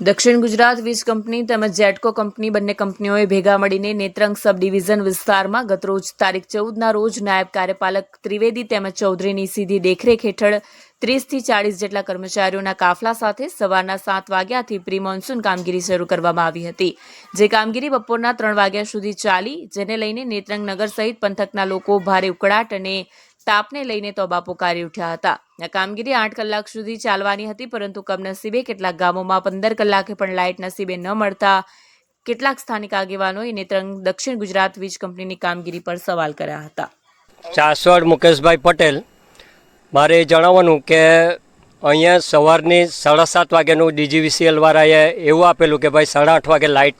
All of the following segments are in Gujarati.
દક્ષિણ ગુજરાત વીજ કંપની તેમજ જેટકો કંપની બંને કંપનીઓએ ભેગા મળીને નેત્રંગ સબ ડિવિઝન વિસ્તારમાં ગતરોજ તારીખ ચૌદના રોજ નાયબ કાર્યપાલક ત્રિવેદી તેમજ ચૌધરીની સીધી દેખરેખ હેઠળ ત્રીસથી ચાળીસ જેટલા કર્મચારીઓના કાફલા સાથે સવારના સાત વાગ્યાથી પ્રી મોન્સૂન કામગીરી શરૂ કરવામાં આવી હતી. જે કામગીરી બપોરના ત્રણ વાગ્યા સુધી ચાલી, જેને લઈને નેત્રંગ નગર સહિત પંથકના લોકો ભારે ઉકળાટ અને તાપને લઈને તોબા પોકારી ઉઠ્યા હતા. આ કામગીરી આઠ કલાક સુધી ચાલવાની હતી, પરંતુ કમનસીબે કેટલાક ગામોમાં પંદર કલાકે પણ લાઇટ નસીબે ન મળતા કેટલાક સ્થાનિક આગેવાનોએ નેત્રંગ દક્ષિણ ગુજરાત વીજ કંપનીની કામગીરી પર સવાલ કર્યા હતા. ચાસવાડ મુકેશભાઈ પટેલ, મારે જણાવવાનું કે અહીંયા સવારની સાડા સાત વાગ્યાનું ડીજીવીસીએલ વાળાએ એવું આપેલું કે ભાઈ સાડા આઠ વાગે લાઇટ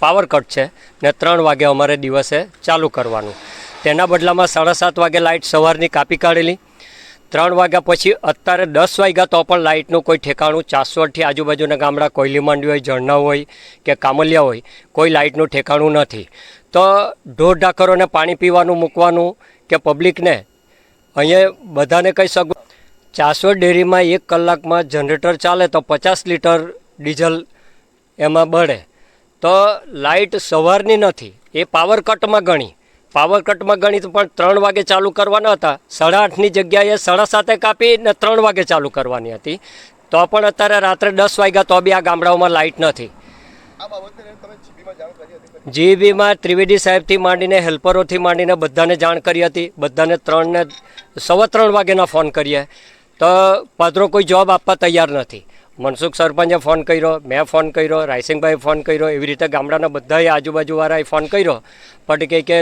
પાવર કટ છે ને ત્રણ વાગે અમારે દિવસે ચાલુ કરવાનું. તેના બદલામાં સાડા સાત વાગે લાઇટ સવારની કાપી કાઢેલી. ત્રણ વાગ્યા પછી અત્યારે દસ વાગ્યા તો પણ લાઇટનું કોઈ ઠેકાણું ચાસવડથી આજુબાજુના ગામડા, કોયલી માંડવી હોય, ઝરણા હોય કે કામલિયા હોય, કોઈ લાઇટનું ઠેકાણું નથી. તો ઢોર ઢાકરોને પાણી પીવાનું મૂકવાનું કે પબ્લિકને? અહીંયા બધાને કહી શકું ચાસવડ ડેરીમાં એક કલાકમાં જનરેટર ચાલે તો પચાસ લીટર ડીઝલ એમાં બળે. તો લાઇટ સવારની નથી, એ પાવર કટમાં ગણી. પાવર કટમાં ગણિત પણ ત્રણ વાગે ચાલુ કરવાના હતા. સાડા આઠની જગ્યાએ સાડા સાતે કાપી ને ત્રણ વાગે ચાલુ કરવાની હતી. તો પણ અત્યારે રાત્રે દસ વાગ્યા તો બી આ ગામડાઓમાં લાઇટ નથી. જીબીમાં ત્રિવેદી સાહેબથી માંડીને હેલ્પરોથી માંડીને બધાને જાણ કરી હતી. બધાને ત્રણને સવા ત્રણ વાગ્યાના ફોન કરીએ. તો પાદરો કોઈ જવાબ આપવા તૈયાર નથી. મનસુખ સરપંચે ફોન કર્યો મેં ફોન કર્યો રાયસિંગભાઈએ ફોન કર્યો એવી રીતે ગામડાના બધાએ આજુબાજુવાળાએ ફોન કર્યો. પણ કે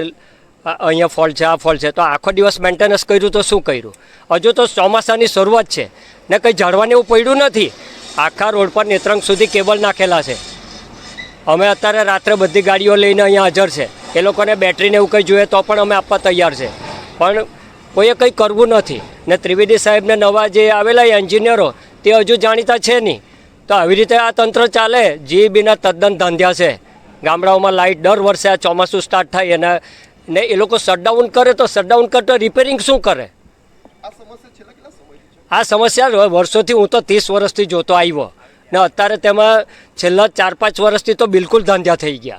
અહીંયા ફોલ્ટ છે, આ ફોલ્ટ છે. તો આખો દિવસ મેન્ટેનન્સ કર્યું તો શું કર્યું? હજુ તો ચોમાસાની શરૂઆત છે. ને કંઈ જાળવાને એવું પડ્યું નથી. આખા રોડ પર નેત્રંગ સુધી કેબલ નાખેલા છે. અમે અત્યારે રાત્રે બધી ગાડીઓ લઈને અહીંયા હાજર છે. એ લોકોને બેટરીને એવું કંઈ જોઈએ તો પણ અમે આપવા તૈયાર છે. પણ કોઈએ કંઈ કરવું નથી. ને ત્રિવેદી સાહેબને નવા જે આવેલા એન્જિનિયરો તે હજુ જાણીતા છે નહીં. તો આવી રીતે આ તંત્ર ચાલે જીબીના તદ્દન ધાંધ્યા છે. ગામડાઓમાં લાઇટ દર વર્ષે આ ચોમાસું સ્ટાર્ટ થાય, એના ને એ લોકો શટડાઉન કરે તો શટડાઉન કરે તો રિપેરિંગ શું કરે? આ સમસ્યા વર્ષોથી હું તો ત્રીસ વર્ષથી જોતો આવ્યો. ને અત્યારે તેમાં છેલ્લા ચાર પાંચ વર્ષથી તો બિલકુલ ધાંધ્યા થઈ ગયા.